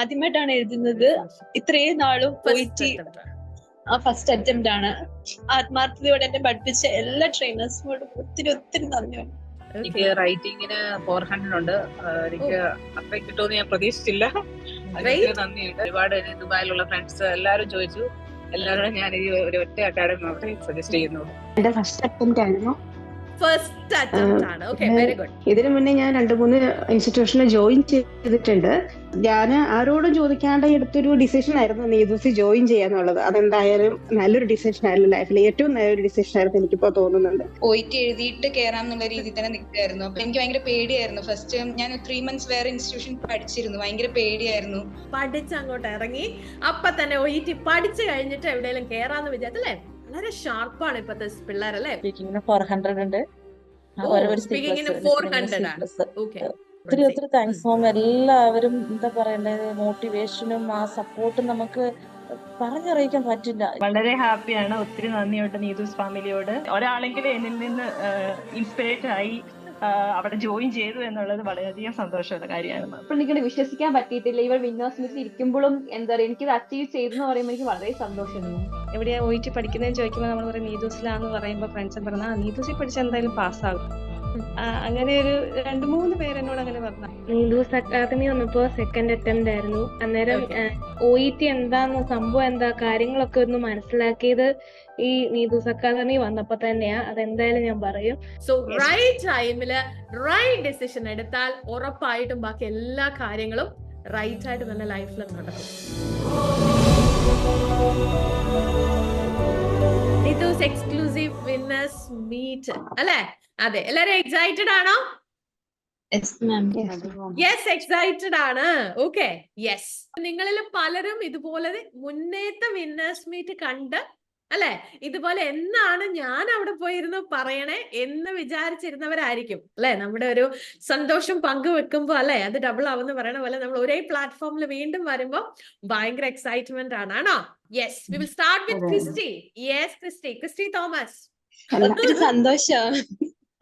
ആദ്യമായിട്ടാണ് എഴുതുന്നത്. ഇത്രയും നാളും പോയിട്ട് ആ ഫസ്റ്റ് അറ്റംപ്റ്റ് ആണ്. ആത്മാർത്ഥതയോടെ എന്നെ പഠിപ്പിച്ച എല്ലാ ട്രെയിനേഴ്സിനോടും ഒത്തിരി ഒത്തിരി നന്ദി എനിക്ക് റൈറ്റിംഗിന് ഫോർ ഹൺഡ്രഡ് ഉണ്ട്. എനിക്ക് അത്രയും കിട്ടുമെന്ന് ഞാൻ പ്രതീക്ഷിച്ചില്ല. നന്ദിയുണ്ട്. ഒരുപാട് ദുബായിലുള്ള ഫ്രണ്ട്സ് എല്ലാവരും ചോദിച്ചു. എല്ലാവരോടും ഞാൻ ഈ ഒരു ഒറ്റ അക്കാഡമി മാത്രമേ സജസ്റ്റ് ചെയ്യുന്നു എന്റെ ഫസ്റ്റ് അറ്റംപ്റ്റ് ആയിരുന്നു. ഫസ്റ്റ് അറ്റംപ്റ്റ് ആണ്. ഓക്കെ വെരി ഗുഡ് ഇതിനു മുന്നേ ഞാൻ രണ്ട് മൂന്ന് ഇൻസ്റ്റിറ്റ്യൂഷനിൽ ജോയിൻ ചെയ്തിട്ടുണ്ട്. ഞാൻ ആരോടും ചോദിക്കാണ്ട് എടുത്തൊരു ഡിസിഷൻ ആയിരുന്നു നീതൂസി ജോയിൻ ചെയ്യാന്നുള്ളത് അതെന്തായാലും നല്ലൊരു ഡിസിഷൻ ആയിരുന്നു ലൈഫിൽ ഏറ്റവും നല്ലൊരു ഡിസിഷൻ ആയിരുന്നു എനിക്കിപ്പോ തോന്നുന്നുണ്ട്. പോയിട്ട് എഴുതിയിട്ട് കയറാം എന്നുള്ള രീതിയിൽ തന്നെ നിൽക്കുകയായിരുന്നു അപ്പൊ എനിക്ക് ഭയങ്കര പേടിയായിരുന്നു. ഫസ്റ്റ് ഞാൻ ത്രീ മന്ത്സ് വേറെ ഇൻസ്റ്റിറ്റ്യൂഷൻ പഠിച്ചിരുന്നു. ഭയങ്കര പേടിയായിരുന്നു. പഠിച്ച് അങ്ങോട്ട് ഇറങ്ങി. അപ്പൊ തന്നെ ഒയിറ്റി പഠിച്ചു കഴിഞ്ഞിട്ട് എവിടെയെങ്കിലും കേറാന്ന് വിചാരിച്ചല്ലേ? വളരെ ഷാർപ്പാണ് ഇപ്പത്തെ പിള്ളേരല്ലേ? സ്പീക്കിംഗിന് ഫോർ ഹൺഡ്രഡ് ഉണ്ട്. ആ, ഓ, ഒരു- ഒരു speaking ന് C plus, 400 ആണ്. C plus. ഒത്തിരി ഒത്തിരി താങ്ക്സ് മോം എല്ലാവരും എന്താ പറയണ്ടത് മോട്ടിവേഷനും ആ സപ്പോർട്ടും നമുക്ക് പറഞ്ഞറിയിക്കാൻ പറ്റില്ല. വളരെ ഹാപ്പിയാണ് ഒത്തിരി നന്ദിയുണ്ട് നീതു ഫാമിലിയോട് ഒരാളെങ്കിലും എന്നിൽ നിന്ന് ഇൻസ്പിറേറ്റ് ആയി അവിടെ ജോയിൻ ചെയ്തു എന്നുള്ളത് വളരെയധികം സന്തോഷമുള്ള കാര്യമാണ്. അപ്പോൾ എനിക്കത് വിശ്വസിക്കാൻ പറ്റിയിട്ടില്ല. ഇവർ വിന്നേഴ്സ് മീറ്റിൽ ഇരിക്കുമ്പോഴും എന്താ പറയുക എനിക്കിത് അച്ചീവ് ചെയ്തു എന്ന് പറയുമ്പോൾ എനിക്ക് വളരെ സന്തോഷമുണ്ട്. എവിടെയാ പോയിട്ട് പഠിക്കുന്നതെന്ന് ചോദിക്കുമ്പോൾ നമ്മൾ പറയും നീതൂസിലാന്ന് പറയുമ്പോൾ ഫ്രണ്ട്സ് പറഞ്ഞാൽ ആ നീതൂസിൽ പഠിച്ച എന്തായാലും പാസ്സാകും അങ്ങനെ ഒരു രണ്ട് മൂന്ന് പേരെന്നോട് അങ്ങനെ പറഞ്ഞു നീലൂസ് അക്കാദമി വന്നപ്പോ സെക്കൻഡ് അറ്റംപ്റ്റ് ആയിരുന്നു. അന്നേരം ഒ ഇ ടി എന്താന്ന് സംഭവം എന്താ കാര്യങ്ങളൊക്കെ ഒന്ന് മനസ്സിലാക്കിയത് ഈ നീതൂസ് അക്കാദമി വന്നപ്പോ തന്നെയാ. അതെന്തായാലും ഞാൻ പറയും. സോ റൈറ്റ് ടൈമിൽ റൈറ്റ് ഡിസിഷൻ എടുത്താൽ ഉറപ്പായിട്ടും ബാക്കി എല്ലാ കാര്യങ്ങളും റൈറ്റ് ആയിട്ട് തന്നെ ലൈഫിൽ നടക്കും. Nithus exclusive winners meet. അല്ലേ? അതെ. എല്ലാരും എക്സൈറ്റഡ് ആണോ? യെസ് എക്സൈറ്റഡ് ആണ്. ഓക്കെ യെസ് നിങ്ങളിൽ പലരും ഇതുപോലെ മുന്നേത്തെ വിന്നേഴ്സ് മീറ്റ് കണ്ട് അല്ലെ? ഇതുപോലെ എന്നാണ് ഞാൻ അവിടെ പോയിരുന്നു പറയണേ എന്ന് വിചാരിച്ചിരുന്നവരായിരിക്കും അല്ലെ? നമ്മുടെ ഒരു സന്തോഷം പങ്കുവെക്കുമ്പോ അല്ലെ? അത് ഡബിൾ ആവുന്ന പറയണ പോലെ നമ്മൾ ഒരേ പ്ലാറ്റ്ഫോമിൽ വീണ്ടും വരുമ്പോ ഭയങ്കര എക്സൈറ്റ്മെന്റ് ആണ്. ആണോ? Yes we will start with Christy yes Christy Christy Thomas ഒത്തിരി സന്തോഷം.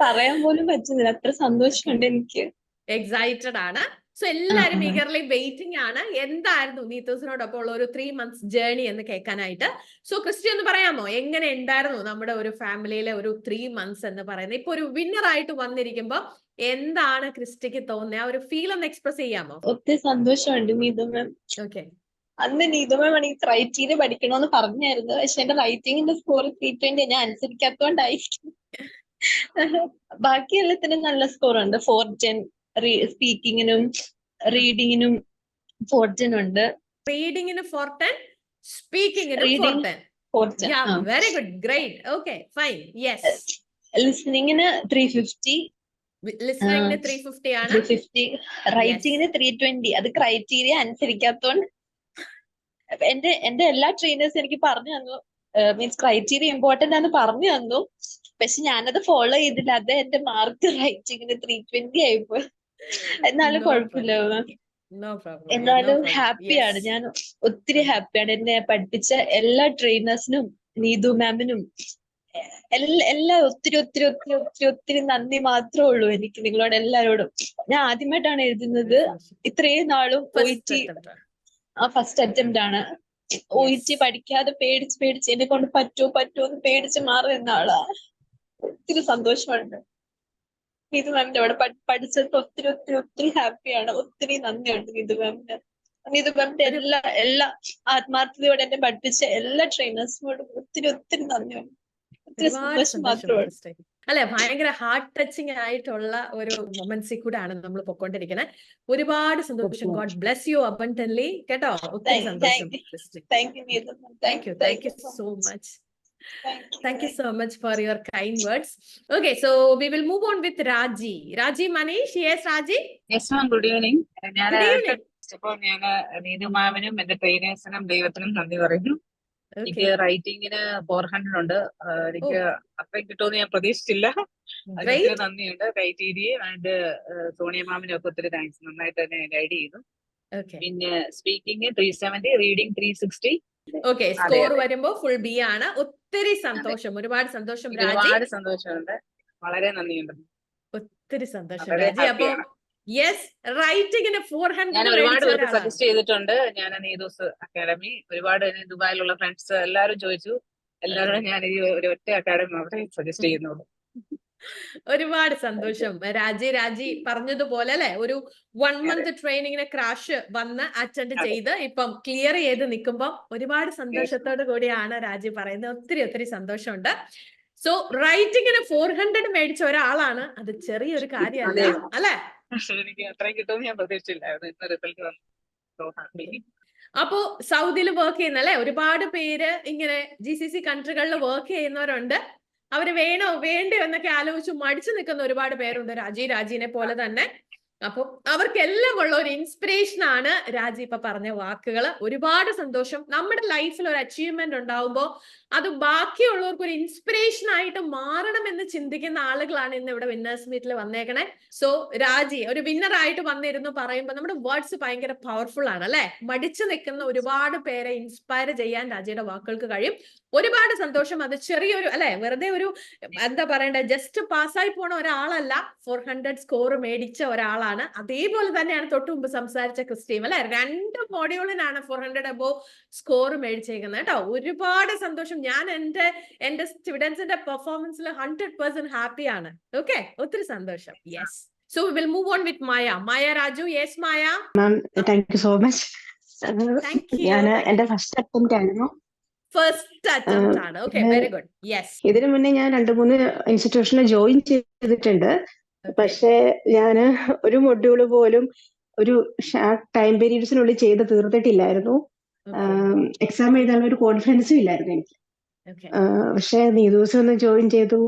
പറയാൻ പോലും പറ്റുന്നില്ല. അത്ര സന്തോഷമുണ്ട് എനിക്ക്. എക്സൈറ്റഡ് ആണ്. സോ എല്ലാരും. ഈഗർലി വെയിറ്റിംഗ് ആണ്. എന്തായിരുന്നു നീത്തോസിനോടൊപ്പം ഉള്ള ഒരു ത്രീ മന്ത്സ് ജേർണി എന്ന് കേൾക്കാനായിട്ട്? സോ ക്രിസ്റ്റി ഒന്ന് പറയാമോ? എങ്ങനെ ഉണ്ടായിരുന്നു നമ്മുടെ ഒരു ഫാമിലിയിലെ ഒരു ത്രീ മന്ത്സ് എന്ന് പറയുന്നത്? ഇപ്പൊ ഒരു വിന്നർ ആയിട്ട് വന്നിരിക്കുമ്പോ എന്താണ് ക്രിസ്റ്റിക്ക് തോന്നുന്നത് ആ ഒരു ഫീൽ ഒന്ന് എക്സ്പ്രസ് ചെയ്യാമോ? ഒത്തിരി സന്തോഷമുണ്ട് നീതു മാം ഓക്കെ അന്ന് നീതു മാം ആണ് ഈ ക്രൈറ്റീരിയ പഠിക്കണമെന്ന് പറഞ്ഞായിരുന്നു. പക്ഷെ എന്റെ റൈറ്റിംഗിന്റെ സ്കോർ ത്രീ ട്വന്റി ഞാൻ അനുസരിക്കാത്തോണ്ടായിരിക്കും ബാക്കി എല്ലാത്തിനും നല്ല സ്കോർ ഉണ്ട്. ഫോർ ടെൻ സ്പീക്കിങ്ങിനും റീഡിങ്ങിനും ഫോർ ടെൻ ഉണ്ട്. റീഡിങ്ങിന് four ten സ്പീക്കിങ്ങിന് four ten very good great okay fine yes ലിസണിങ്ങിന് three fifty ലിസണിങ്ങിന് ത്രീ ഫിഫ്റ്റി ആണ്. ത്രീ ഫിഫ്റ്റി റൈറ്റിങ്ങിന് ത്രീ ട്വന്റി അത് ക്രൈറ്റീരിയ അനുസരിക്കാത്തോണ്ട് എന്റെ എന്റെ എല്ലാ ട്രെയിനേഴ്സും എനിക്ക് പറഞ്ഞു തന്നു. മീൻസ് ക്രൈറ്റീരിയ ഇമ്പോർട്ടന്റ് ആണെന്ന് പറഞ്ഞു തന്നു. പക്ഷെ ഞാനത് ഫോളോ ചെയ്തില്ല. അത് എന്റെ മാർക്ക് റൈറ്റിങ്ങിന് ത്രീ ട്വന്റി ആയിപ്പോ. എന്നാലും കുഴപ്പമില്ല. എന്നാലും ഹാപ്പിയാണ് ഞാൻ ഒത്തിരി ഹാപ്പിയാണ് എന്നെ പഠിപ്പിച്ച എല്ലാ ട്രെയിനേഴ്സിനും നീതു മാമിനും എല്ലാ എല്ലാ ഒത്തിരി ഒത്തിരി ഒത്തിരി ഒത്തിരി ഒത്തിരി നന്ദി മാത്രമേ ഉള്ളൂ എനിക്ക് നിങ്ങളോട് എല്ലാരോടും. ഞാൻ ആദ്യമായിട്ടാണ് എഴുതുന്നത്. ഇത്രയും നാളും പോയിട്ട് ആ ഫസ്റ്റ് അറ്റംപ്റ്റ് ആണ്. ഒയിറ്റി പഠിക്കാതെ പേടിച്ച് പേടിച്ച് എന്നെ കൊണ്ട് പറ്റുമോ പറ്റുമോ എന്ന് പേടിച്ച് മാറി നിന്ന ആളാ. ഒത്തിരി സന്തോഷമുണ്ട്. ഇത് മാമിന്റെ അവിടെ പഠി- പഠിച്ചത് ഒത്തിരി ഒത്തിരി ഒത്തിരി ഹാപ്പിയാണ് ഒത്തിരി നന്ദിയുണ്ട് ഇത് മാമിന് നീതു മാമിന്റെ എല്ലാ എല്ലാ ആത്മാർത്ഥതയോടെ എന്നെ പഠിപ്പിച്ച എല്ലാ ട്രെയിനേഴ്സിനോടും ഒത്തിരി ഒത്തിരി നന്ദിയുണ്ട്. ഒത്തിരി സന്തോഷം സന്തോഷം മാത്രമേ ഉള്ളൂ ക്രിസ്റ്റേ. അല്ലെ? ഭയങ്കര ഹാർട്ട് ടച്ചിങ് ആയിട്ടുള്ള ഒരു മൊമെന്റ്സിൽ കൂടാണ് നമ്മൾ പൊക്കോണ്ടിരിക്കുന്നത് ഒരുപാട് സന്തോഷം. ഗോഡ് ബ്ലെസ് യു അബണ്ടൻലി കേട്ടോ? ഒത്തിരി സന്തോഷം thank you thank you so much Thank you. So much so much. Kind words okay so for your kind words. Okay, so we will move on with Raji. Raji Manish. Yes, Raji. Yes Raji good evening ഞാൻ Good evening. അപ്പോൾ ഞാൻ നീതു മാമിനും എന്റെ ട്രെയിനേഴ്സിനും ദൈവത്തിനും നന്ദി പറയുന്നു. എനിക്ക് റൈറ്റിംഗിന് four hundred ഉണ്ട്. എനിക്ക് അത്രയും കിട്ടുമെന്ന് ഞാൻ പ്രതീക്ഷിച്ചില്ല. അതിന് നന്ദിയുണ്ട് ക്രൈറ്റീരിയയും ആൻഡ് സോണിയ മാമിനും ഒക്കെ ഒത്തിരി താങ്ക്സ് നന്നായിട്ട് തന്നെ ഗൈഡ് ചെയ്തു. പിന്നെ speaking three seventy reading three sixty okay score. വരുമ്പോ ഫുൾ ബി ആണ്. ഒത്തിരി സന്തോഷം. ഒരുപാട് സന്തോഷം ഒരുപാട് സന്തോഷമുണ്ട്. വളരെ നന്ദിയുണ്ട്. ഒത്തിരി സന്തോഷം. രാജി അപ്പൊ. യെസ് റൈറ്റിങ്ങിന് ഫോർ ഹൺഡ്രഡ് ഒരുപാട് പേർക്ക് സജസ്റ്റ് ചെയ്തിട്ടുണ്ട്. ഞാൻ നീതൂസ് അക്കാഡമി ഒരുപാട് ദുബായിലുള്ള ഫ്രണ്ട്സ് എല്ലാവരും ചോദിച്ചു. എല്ലാവരോടും ഞാൻ ഈ ഒരു ഒറ്റ അക്കാഡമി അവിടെ സജസ്റ്റ് ചെയ്യുന്നുള്ളൂ. ഒരുപാട് സന്തോഷം. രാജി രാജി പറഞ്ഞതുപോലെ അല്ലെ? ഒരു വൺ മന്ത് ട്രെയിനിങ്ങിന് ക്രാഷ് വന്ന് അറ്റൻഡ്. ചെയ്ത് ഇപ്പം ക്ലിയർ ചെയ്ത് നിൽക്കുമ്പോൾ ഒരുപാട് സന്തോഷത്തോടു കൂടിയാണ് രാജി പറയുന്നത്. ഒത്തിരി ഒത്തിരി സന്തോഷമുണ്ട്. സോ റൈറ്റിങ്ങിന് ഫോർ ഹൺഡ്രഡ് മേടിച്ച ഒരാളാണ്. അത് ചെറിയൊരു കാര്യമല്ല. അതെ. അല്ലെ എനിക്ക് അത്രയും കിട്ടുമെന്ന് ഞാൻ പ്രതീക്ഷിച്ചില്ലായിരുന്നു റിസൾട്ട് വന്നു. സോ ഹാപ്പി അപ്പോ സൗദിയിൽ വർക്ക് ചെയ്യുന്ന അല്ലെ? ഒരുപാട് പേര് ഇങ്ങനെ ജി സി സി കൺട്രികളിൽ വർക്ക് ചെയ്യുന്നവരുണ്ട്. അവർ വേണോ വേണ്ടോ എന്നൊക്കെ ആലോചിച്ച് മടിച്ചു നിൽക്കുന്ന ഒരുപാട് പേരുണ്ട്. രാജി രാജീനെ പോലെ തന്നെ. അപ്പൊ അവർക്കെല്ലാം ഉള്ള ഒരു ഇൻസ്പിറേഷൻ ആണ് രാജി ഇപ്പൊ പറഞ്ഞ വാക്കുകൾ ഒരുപാട് സന്തോഷം. നമ്മുടെ ലൈഫിൽ ഒരു അച്ചീവ്മെന്റ് ഉണ്ടാവുമ്പോൾ അത് ബാക്കിയുള്ളവർക്ക് ഒരു ഇൻസ്പിറേഷൻ ആയിട്ട് മാറണം എന്ന് ചിന്തിക്കുന്ന ആളുകളാണ് ഇന്ന് ഇവിടെ വിന്നേഴ്സ് മീറ്റിൽ വന്നേക്കണേ. സോ രാജി ഒരു വിന്നർ ആയിട്ട് വന്നിരുന്നു പറയുമ്പോൾ നമ്മുടെ വേർഡ്സ് ഭയങ്കര പവർഫുൾ ആണ് അല്ലെ? മടിച്ചു നിൽക്കുന്ന ഒരുപാട് പേരെ ഇൻസ്പയർ ചെയ്യാൻ രാജിയുടെ വാക്കുകൾക്ക് കഴിയും. ഒരുപാട് സന്തോഷം. അത് ചെറിയൊരു അല്ലെ? വെറുതെ ഒരു എന്താ പറയണ്ടേ? ജസ്റ്റ് പാസ്സായി പോണ ഒരാളല്ല. ഫോർ ഹൺഡ്രഡ് സ്കോർ മേടിച്ച ഒരാളാണ്. അതേപോലെ തന്നെയാണ് തൊട്ട് മുമ്പ് സംസാരിച്ച ക്രിസ്റ്റീം അല്ലെ? രണ്ട് മോഡ്യൂളിനാണ് ഫോർ ഹൺഡ്രഡ് അബോ സ്കോർ മേടിച്ചേക്കുന്നത് കേട്ടോ. ഒരുപാട് സന്തോഷം. ഞാൻ എന്റെ എന്റെ സ്റ്റുഡൻസിന്റെ പെർഫോമൻസിൽ ഹൺഡ്രഡ് പെർസെന്റ് ഹാപ്പിയാണ് ഓക്കെ ഒത്തിരി സന്തോഷം. Yes so will move on with Maya Maya Raju yes Maya ma'am thank you so much ഞാൻ എന്റെ ഫസ്റ്റ് അറ്റംപ്റ്റ് ആയിരുന്നു. ഫസ്റ്റ് അറ്റംപ്റ്റ് ആണ്. ഓക്കെ വെരി ഗുഡ് യെസ് ഇതിനു മുന്നേ ഞാൻ രണ്ട് മൂന്ന് ഇൻസ്റ്റിറ്റ്യൂഷനിൽ ജോയിൻ ചെയ്തിട്ടുണ്ട്. പക്ഷേ ഞാൻ ഒരു മൊഡ്യൂൾ പോലും ഒരു ടൈം പീരീഡ്സിനുള്ളിൽ ചെയ്ത് തീർത്തിട്ടില്ലായിരുന്നു. എക്സാം എഴുതാനുള്ള ഒരു കോൺഫിഡൻസും ഇല്ലായിരുന്നു എനിക്ക്. പക്ഷെ നീ ദിവസം ഒന്ന് ജോയിൻ ചെയ്തു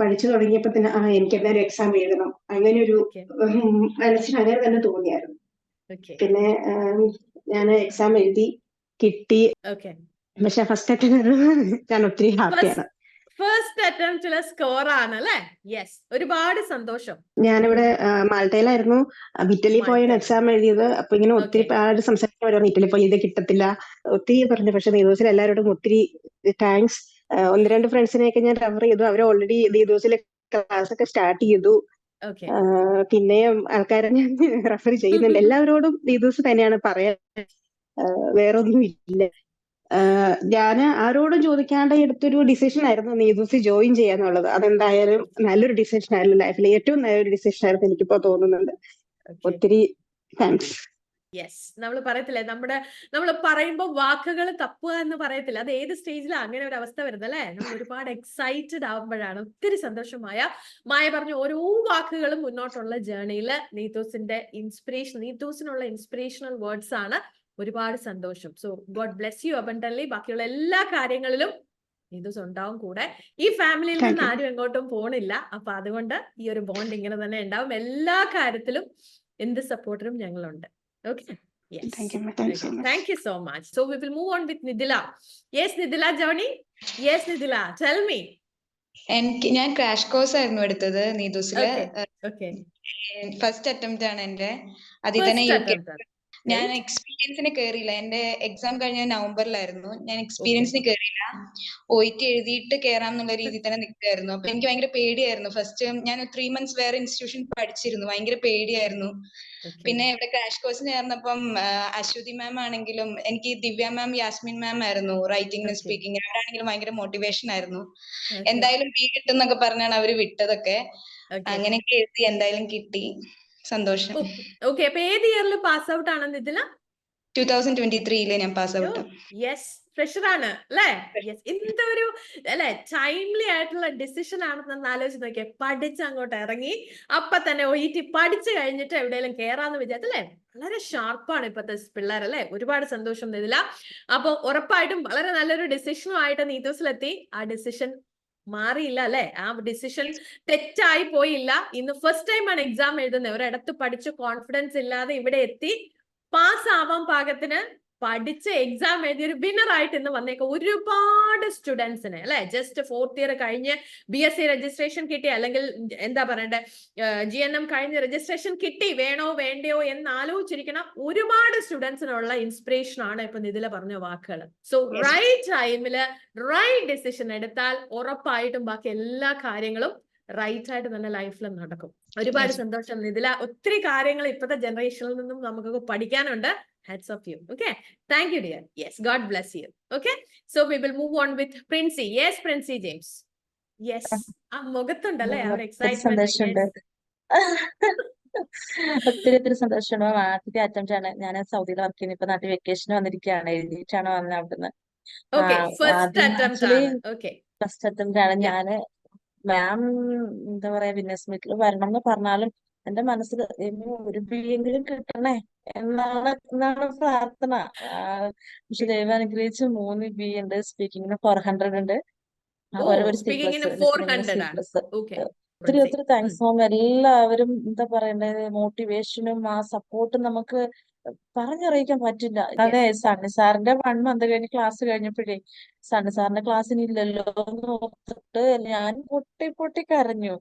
പഠിച്ചു തുടങ്ങിയപ്പോ തന്നെ ആ എനിക്ക് എന്തായാലും എക്സാം എഴുതണം. അങ്ങനെ ഒരു. മനസ്സിന് അങ്ങനെ തന്നെ തോന്നിയായിരുന്നു. പിന്നെ ഞാൻ എക്സാം എഴുതി കിട്ടി. പക്ഷെ ഫസ്റ്റ് അറ്റംപ്റ്റ് ഞാൻ ഒത്തിരി ഹാപ്പിയാണ് ഫസ്റ്റ് അറ്റംപ്റ്റിലെ സ്കോർ ആണ് അല്ലെ? യെസ് ഒരുപാട് സന്തോഷം. ഞാനിവിടെ മാൾട്ടയിലായിരുന്നു. ഇറ്റലി പോയാണ് എക്സാം എഴുതിയത്. അപ്പൊ ഇങ്ങനെ ഒത്തിരി. ആര് സംസാരിക്കാൻ ഇറ്റലി പോയി ഇത് കിട്ടത്തില്ല. ഒത്തിരി പറഞ്ഞു. പക്ഷെ ദിവസം എല്ലാവരോടും ഒത്തിരി താങ്ക്സ് ഒന്ന് രണ്ട് ഫ്രണ്ട്സിനെയൊക്കെ ഞാൻ റെഫർ ചെയ്തു. അവർ ഓൾറെഡി നീദോസിലെ ക്ലാസ് ഒക്കെ സ്റ്റാർട്ട് ചെയ്തു. പിന്നെയും ആൾക്കാരെ ഞാൻ റെഫർ ചെയ്യുന്നുണ്ട്. എല്ലാവരോടും ദിവസം തന്നെയാണ് പറയാൻ വേറൊന്നും ഇല്ല ഞാൻ ആരോടും ചോദിക്കാണ്ട് എടുത്തൊരു ഡിസിഷൻ ആയിരുന്നു നീതുസി ജോയിൻ ചെയ്യാന്നുള്ളത്. അതെന്തായാലും നല്ലൊരു ഡിസിഷൻ ആയിരുന്നു ലൈഫിൽ ഏറ്റവും നല്ലൊരു ഡിസിഷൻ ആയിരുന്നു എനിക്കിപ്പോ തോന്നുന്നുണ്ട്. ഒത്തിരി താങ്ക്സ് യെസ് നമ്മൾ പറയത്തില്ലേ നമ്മുടെ നമ്മൾ പറയുമ്പോൾ വാക്കുകൾ തപ്പുക എന്ന് പറയത്തില്ല. അത് ഏത് സ്റ്റേജിലാണ് അങ്ങനെ ഒരു അവസ്ഥ വരുന്നത് അല്ലേ? നമ്മൾ ഒരുപാട് എക്സൈറ്റഡ് ആവുമ്പോഴാണ്. ഒത്തിരി സന്തോഷമായ മായ പറഞ്ഞ ഓരോ വാക്കുകളും മുന്നോട്ടുള്ള ജേർണിയിൽ നീതോസിന്റെ ഇൻസ്പിറേഷൻ നീതോസിനുള്ള ഇൻസ്പിറേഷണൽ വേർഡ്സ് ആണ് ഒരുപാട് സന്തോഷം. So God bless you abundantly ബാക്കിയുള്ള എല്ലാ കാര്യങ്ങളിലും നീതോസ് ഉണ്ടാവും കൂടെ. ഈ ഫാമിലിയിൽ നിന്ന് ആരും എങ്ങോട്ടും പോണില്ല. അപ്പൊ അതുകൊണ്ട് ഈ ഒരു ബോണ്ട് ഇങ്ങനെ തന്നെ ഉണ്ടാവും. എല്ലാ കാര്യത്തിലും എന്ത് സപ്പോർട്ടിനും ഞങ്ങളുണ്ട്. Okay yes thank you so much Thank you so much. So we will move on with Nidila. Yes, Nidila Johnny. Yes, Nidila. Tell me. എനിക്ക് ഞാൻ ക്രാഷ് കോഴ്സ് ആയിരുന്നു എടുത്തത് നീതുസിലെ. Okay. ഫസ്റ്റ് അറ്റംപ്റ്റ് ആണ് എന്റെ അതിൽ തന്നെ ഞാൻ? എക്സ്പീരിയൻസിന് കയറിയില്ല എന്റെ എക്സാം കഴിഞ്ഞ നവംബറിലായിരുന്നു. ഞാൻ എക്സ്പീരിയൻസിന് കയറിയില്ല പോയിട്ട് എഴുതിയിട്ട് കയറാം എന്നുള്ള രീതിയിൽ തന്നെ നിൽക്കുകയായിരുന്നു അപ്പൊ എനിക്ക് ഭയങ്കര പേടിയായിരുന്നു. ഫസ്റ്റ് ഞാൻ ത്രീ മന്ത്സ് വേറെ ഇൻസ്റ്റിറ്റ്യൂഷൻ പഠിച്ചിരുന്നു. ഭയങ്കര പേടിയായിരുന്നു. പിന്നെ ഇവിടെ ക്രാഷ് കോഴ്സ് ചേർന്നപ്പം അശ്വതി മാം ആണെങ്കിലും എനിക്ക് ദിവ്യ മാം യാസ്മിൻ മാം ആയിരുന്നു Okay. സ്പീക്കിംഗ് അവരാണെങ്കിലും ഭയങ്കര മോട്ടിവേഷൻ ആയിരുന്നു. എന്തായാലും ബി കിട്ടും എന്നൊക്കെ പറഞ്ഞാണ് അവർ വിട്ടതൊക്കെ. അങ്ങനെയൊക്കെ എഴുതി എന്തായാലും കിട്ടി. സന്തോഷം. ഓക്കെ അപ്പൊ ഏത് ഇയറിൽ പാസ് ഔട്ട് ആണെന്ന് ഇതിൽ? ടൂ തൗസൻഡ് ട്വന്റി ത്രീയിൽ ഞാൻ പാസ് ഔട്ട് യെസ് ഫ്രഷർ ആണ് അല്ലേ? യെസ് എന്തൊരു അല്ലെ ടൈംലി ആയിട്ടുള്ള ഡിസിഷൻ ആണെന്ന് ആലോചിച്ച് നോക്കിയേ. പഠിച്ച് അങ്ങോട്ട് ഇറങ്ങി അപ്പൊ തന്നെ ഒ ടി പഠിച്ചു കഴിഞ്ഞിട്ട് എവിടെയെങ്കിലും കേറാന്ന് വിചാരിച്ചല്ലേ വളരെ ഷാർപ്പാണ് ഇപ്പത്തെ പിള്ളേർ അല്ലെ? ഒരുപാട് സന്തോഷം ഇതില അപ്പൊ ഉറപ്പായിട്ടും വളരെ നല്ലൊരു ഡിസിഷനും ആയിട്ട് നീതോസിലെത്തി ആ ഡിസിഷൻ മാറിയില്ല അല്ലെ? ആ ഡിസിഷൻ തെറ്റായി പോയില്ല. ഇന്ന് ഫസ്റ്റ് ടൈം ആണ് എക്സാം എഴുതുന്നത് ഒരിടത്ത് പഠിച്ച് കോൺഫിഡൻസ് ഇല്ലാതെ ഇവിടെ എത്തി പാസ് ആവാൻ പാകത്തിന് പഠിച്ച് എക്സാം എഴുതി ഒരു വിന്നർ ആയിട്ട് ഇന്ന് വന്നേക്ക. ഒരുപാട് സ്റ്റുഡൻസിന് അല്ലെ? ജസ്റ്റ് ഫോർത്ത് ഇയർ കഴിഞ്ഞ് ബി എസ് സി രജിസ്ട്രേഷൻ കിട്ടി അല്ലെങ്കിൽ എന്താ പറയണ്ടേ? ജി എൻ എം കഴിഞ്ഞ് രജിസ്ട്രേഷൻ കിട്ടി വേണോ വേണ്ടയോ എന്ന് ആലോചിച്ചിരിക്കണം ഒരുപാട് സ്റ്റുഡൻസിനുള്ള ഇൻസ്പിറേഷൻ ആണ് ഇപ്പൊ നിതില പറഞ്ഞ വാക്കുകൾ സോ റൈറ്റ് ടൈമിൽ റൈറ്റ് ഡിസിഷൻ എടുത്താൽ ഉറപ്പായിട്ടും ബാക്കി എല്ലാ കാര്യങ്ങളും റൈറ്റ് ആയിട്ട് തന്നെ ലൈഫിൽ നടക്കും. ഒരുപാട് സന്തോഷം. ഇതില ഒത്തിരി കാര്യങ്ങൾ ഇപ്പോഴത്തെ ജനറേഷനിൽ നിന്നും നമുക്കൊക്കെ പഠിക്കാനുണ്ട്. Hats of you. Okay. Thank you, dear. Yes. God bless you. Okay. So we will move on with Princey. Yes, Princey James. Yes. ആ മുഖത്തുണ്ടല്ലേ ആ ഒരു ഒത്തിരി എക്സൈറ്റ്മെന്റ് ഒത്തിരി ഒത്തിരി സന്തോഷമുണ്ട് മാം ആദ്യത്തെ അറ്റംപ്റ്റ് ആണ് ഞാൻ സൗദിയിൽ വർക്ക് ചെയ്യുന്നത് ഇപ്പൊ നാട്ടിൽ വെക്കേഷൻ വന്നിരിക്കുകയാണ് എഴുതിയിട്ടാണ് വന്നത് അവിടുന്ന് ഫസ്റ്റ് അറ്റംപ്റ്റ് ആണ്. ഞാൻ മാം എന്താ പറയാ ബിസിനസ് മീറ്റിൽ വരണം എന്ന് പറഞ്ഞാലും എന്റെ മനസ്സിൽ ഇനി ഒരു ബി എങ്കിലും കിട്ടണേ എന്നാണ് എന്നാണ് പ്രാർത്ഥന. പക്ഷെ ദൈവം അനുഗ്രഹിച്ച് മൂന്ന് ബി ഉണ്ട്. സ്പീക്കിങ്ങിന് ഫോർ ഹൺഡ്രഡ് ഉണ്ട്. ഒത്തിരി ഒത്തിരി താങ്ക്സ് മാം എല്ലാവരും എന്താ പറയണ്ടത് മോട്ടിവേഷനും ആ സപ്പോർട്ടും നമുക്ക് പറഞ്ഞറിയിക്കാൻ പറ്റില്ല. അതെ. സണ്ണി സാറിന്റെ വൺ മന്ത് കഴിഞ്ഞ് ക്ലാസ് കഴിഞ്ഞപ്പോഴേ സണ്ണി സാറിന്റെ ക്ലാസ്സിന് ഇല്ലല്ലോ എന്ന് ഓർത്തിട്ട് ഞാൻ പൊട്ടി പൊട്ടി കരഞ്ഞു.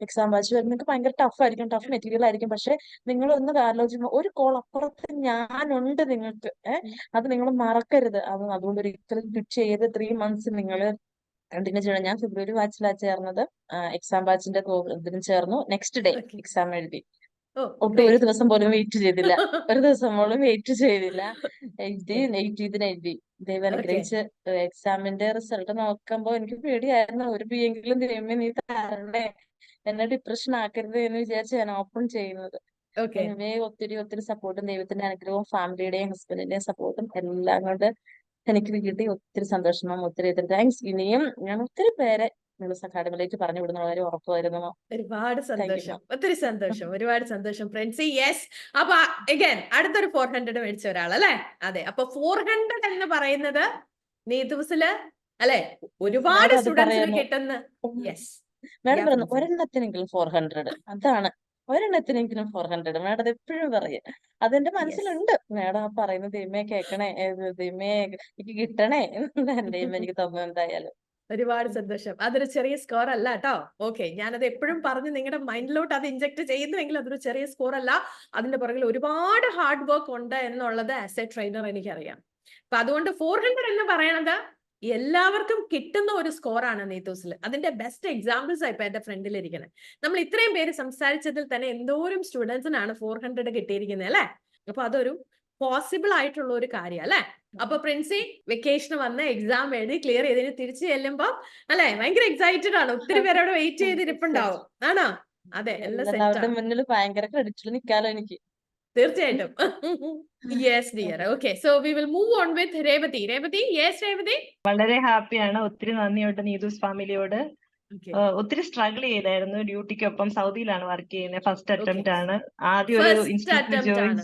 എക്സാം വാച്ച് നിങ്ങൾക്ക് ഭയങ്കര ടഫ് ആയിരിക്കും. ടഫ് മെറ്റീരിയൽ ആയിരിക്കും. പക്ഷെ നിങ്ങൾ ഒന്ന് ആലോചിക്കുമ്പോൾ ഒരു കോൾ അപ്പുറത്ത് ഞാനുണ്ട് നിങ്ങൾക്ക്. ഏഹ് അത് നിങ്ങൾ മറക്കരുത്. അത് അതുകൊണ്ട് ഒരിക്കലും ക്വിറ്റ് ചെയ്ത് ത്രീ മന്ത്സ് നിങ്ങൾ കണ്ടിന്യൂ ചെയ്യണം ഞാൻ ഫെബ്രുവരി ബാച്ചിലാണ് ചേർന്നത്. എക്സാം ബാച്ചിന്റെ ഇതിന് ചേർന്നു. നെക്സ്റ്റ് ഡേ എക്സാം എഴുതി. ഒട്ടും ഒരു ദിവസം പോലും വെയിറ്റ് ചെയ്തില്ല. ഒരു ദിവസം പോലും വെയിറ്റ് ചെയ്തില്ല. എഴുതി എഴുതി ദൈവം അനുഗ്രഹിച്ച് എക്സാമിന്റെ റിസൾട്ട് നോക്കുമ്പോ എനിക്ക് പേടിയായിരുന്നു. ഒരു ബി എങ്കിലും ദൈവമേ നീ തരണേ. എന്നെ ഡിപ്രഷൻ ആക്കരുത് എന്ന് വിചാരിച്ച് ഞാൻ ഓപ്പൺ ചെയ്യുന്നത്. എനിവേ ഒത്തിരി ഒത്തിരി സപ്പോർട്ടും ദൈവത്തിന്റെ അനുഗ്രഹവും ഫാമിലിയുടെയും ഹസ്ബൻഡിന്റെയും സപ്പോർട്ടും എല്ലാം കൊണ്ട് എനിക്ക് കിട്ടി. ഒത്തിരി സന്തോഷമാണ് ഒത്തിരി ഒത്തിരി താങ്ക്സ് ഇനിയും ഞാൻ ഒത്തിരി പേരെ ന്യൂസ് അക്കാഡമിയിലേക്ക് പറഞ്ഞു വിടുന്ന വളരെ ഉറപ്പുവരുന്നു. ഒരുപാട് സന്തോഷം. ഒത്തിരി സന്തോഷം. ഒരുപാട് സന്തോഷം ഫ്രണ്ട്സ് യെസ് അപ്പൊ അഗൈൻ അടുത്തൊരു ഫോർ ഹൺഡ്രഡ് മേടിച്ച ഒരാൾ അല്ലെ? അതെ. അപ്പൊ ഫോർ ഹൺഡ്രഡ് എന്ന് പറയുന്നത് നീതുസിൽ അല്ലെ? ഒരുപാട് സ്റ്റുഡൻസിന് കിട്ടുന്ന യെസ് മാഡം പറഞ്ഞു. ഒരെണ്ണത്തിനെങ്കിലും ഫോർ ഹൺഡ്രഡ് അതാണ്. ഒരെണ്ണത്തിനെങ്കിലും ഫോർ ഹൺഡ്രഡ് മാഡം അത് എപ്പോഴും പറയും. അതെന്റെ മനസ്സിലുണ്ട്. മാഡം ആ പറയുന്നത് ദൈവമേ കേക്കണേ. ദൈവമേ എനിക്ക് കിട്ടണേ. എന്റെ എനിക്ക് തന്നു എന്തായാലും. ഒരുപാട് സന്തോഷം. അതൊരു ചെറിയ സ്കോർ അല്ല കേട്ടോ ഓക്കെ ഞാനത് എപ്പോഴും പറഞ്ഞ് നിങ്ങളുടെ മൈൻഡിലോട്ട് അത് ഇഞ്ചക്ട് ചെയ്യുന്നുവെങ്കിൽ അതൊരു ചെറിയ സ്കോർ അല്ല. അതിന്റെ പുറകിൽ ഒരുപാട് ഹാർഡ് വർക്ക് ഉണ്ട് എന്നുള്ളത് ആസ് എ ട്രെയിനർ എനിക്കറിയാം. അപ്പൊ അതുകൊണ്ട് ഫോർ ഹൺഡ്രഡ് എന്ന് പറയണത് എല്ലാവർക്കും കിട്ടുന്ന ഒരു സ്കോറാണ് നീത്തൂസിൽ അതിന്റെ ബെസ്റ്റ് എക്സാമ്പിൾസ് ഇപ്പൊ എന്റെ ഫ്രണ്ടിൽ ഇരിക്കുന്നത് നമ്മൾ ഇത്രയും പേര് സംസാരിച്ചതിൽ തന്നെ എന്തോരം സ്റ്റുഡൻസിനാണ് ഫോർ ഹൺഡ്രഡ് കിട്ടിയിരിക്കുന്നത് അല്ലെ? അപ്പൊ അതൊരു പോസിബിൾ ആയിട്ടുള്ള ഒരു കാര്യം അല്ലെ? അപ്പൊ പ്രിൻസി വെക്കേഷൻ വന്ന് എക്സാം എഴുതി ക്ലിയർ ചെയ്തതിന് തിരിച്ചു ചെല്ലുമ്പോ അല്ലെ? ഭയങ്കര എക്സൈറ്റഡ് ആണ്. ഒത്തിരി പേര് അവിടെ വെയിറ്റ് ചെയ്തിരിപ്പുണ്ടാവും. ആണോ? അതെ എല്ലാം സെറ്റ് ആണ്. മുന്നിൽ ഭയങ്കര ക്രെഡിറ്റിൽ നിൽക്കാലോ എനിക്ക്. തീർച്ചയായിട്ടും. Yes dear okay so we will move on with Revathi. Revathi yes Revathi? വളരെ ഹാപ്പിയാണ് ഒത്തിരി നന്ദിയുണ്ട് നീതൂസ് ഫാമിലിയോട്. ഒത്തിരി സ്ട്രഗിൾ ചെയ്തായിരുന്നു ഡ്യൂട്ടിക്കൊപ്പം സൗദിയിലാണ് വർക്ക് ചെയ്യുന്നത്. ഫസ്റ്റ്. അറ്റംപ്റ്റ് ആണ്. ആദ്യം ഒരു ഇൻസ്റ്റിറ്റ്യൂട്ട് ജോയിൻ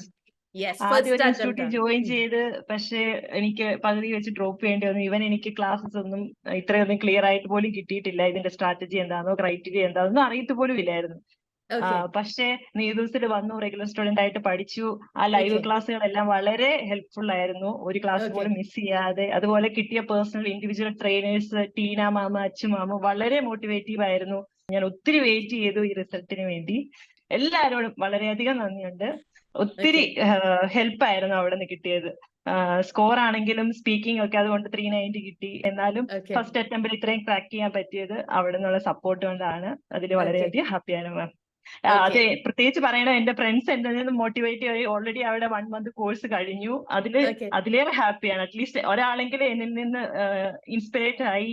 ആദ്യം ഇൻസ്റ്റിറ്റ്യൂട്ടിൽ ജോയിൻ ചെയ്ത് പക്ഷേ എനിക്ക് പകുതി വെച്ച് ഡ്രോപ്പ് ചെയ്യേണ്ടി വന്നു. ഇവൻ എനിക്ക് ക്ലാസ്സസ് ഒന്നും ഇത്രയൊന്നും ക്ലിയർ ആയിട്ട് പോലും കിട്ടിയിട്ടില്ല. ഇതിന്റെ സ്ട്രാറ്റജി എന്താണോ ക്രൈറ്റീരിയ എന്താണെന്നോ അറിയത്ത് പോലും ഇല്ലായിരുന്നു. പക്ഷേ നീതൂസിൽ വന്നു റെഗുലർ സ്റ്റുഡന്റ് ആയിട്ട് പഠിച്ചു. ആ ലൈവ്. ക്ലാസ്സുകളെല്ലാം വളരെ ഹെൽപ്ഫുൾ ആയിരുന്നു. ഒരു ക്ലാസ് പോലും മിസ് ചെയ്യാതെ. അതുപോലെ കിട്ടിയ personal individual trainers Teena ma'am Achu ma'am വളരെ മോട്ടിവേറ്റീവ് ആയിരുന്നു. ഞാൻ ഒത്തിരി വെയിറ്റ് ചെയ്തു ഈ റിസൾട്ടിന് വേണ്ടി. എല്ലാവരോടും വളരെയധികം നന്ദിയുണ്ട്. ഒത്തിരി ഹെൽപ്പ് ആയിരുന്നു അവിടെ നിന്ന് കിട്ടിയത് സ്കോർ ആണെങ്കിലും സ്പീക്കിംഗ് ഒക്കെ അതുകൊണ്ട് ത്രീ നയന്റി കിട്ടി. എന്നാലും ഫസ്റ്റ് അറ്റംപ്റ്റിൽ ഇത്രയും ക്രാക്ക് ചെയ്യാൻ പറ്റിയത് അവിടെ നിന്നുള്ള സപ്പോർട്ട് കൊണ്ടാണ് അതിൽ വളരെയധികം ഹാപ്പിയാണ് മാം അതെ പ്രത്യേകിച്ച് പറയണ എന്റെ ഫ്രണ്ട്സ് എന്റെ നിന്ന് മോട്ടിവേറ്റ് ആയി ഓൾറെഡി അവിടെ വൺ മന്ത് കോഴ്സ് കഴിഞ്ഞു. അതിൽ. അതിലേറെ ഹാപ്പിയാണ് അറ്റ്ലീസ്റ്റ് ഒരാളെങ്കിലും എന്നിൽ നിന്ന് ഇൻസ്പിറേറ്റ് ആയി